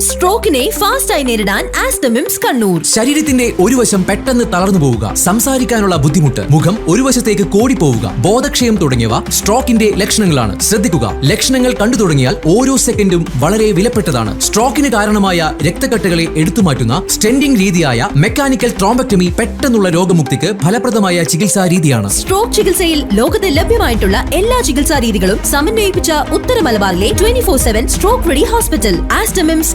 സ്ട്രോക്കിനെ ഫാസ്റ്റായി നേരിടാൻ ആസ്തമിംസ് കണ്ണൂർ. ശരീരത്തിന്റെ ഒരു വശം പെട്ടെന്ന് തളർന്നു പോവുക സംസാരിക്കാനുള്ള ബുദ്ധിമുട്ട് മുഖം ഒരു വശത്തേക്ക് കോടിപ്പോവുക ബോധക്ഷയം തുടങ്ങിയവ സ്ട്രോക്കിന്റെ ലക്ഷണങ്ങളാണ്. ശ്രദ്ധിക്കുക ലക്ഷണങ്ങൾ കണ്ടു തുടങ്ങിയാൽ ഓരോ സെക്കൻഡും വളരെ വിലപ്പെട്ടതാണ്. സ്ട്രോക്കിന് കാരണമായ രക്തക്കെട്ടുകളെ എടുത്തുമാറ്റുന്ന സ്റ്റെൻഡിംഗ് രീതിയായ മെക്കാനിക്കൽ ട്രോംബക്ടമി പെട്ടെന്നുള്ള രോഗമുക്തിക്ക് ഫലപ്രദമായ ചികിത്സാ രീതിയാണ്. സ്ട്രോക്ക് ചികിത്സയിൽ ലോകത്ത് ലഭ്യമായിട്ടുള്ള എല്ലാ ചികിത്സാ രീതികളും സമന്വയിപ്പിച്ച ഉത്തര മലബാറിലെ twenty four seven stroke ready hospital Aster MIMS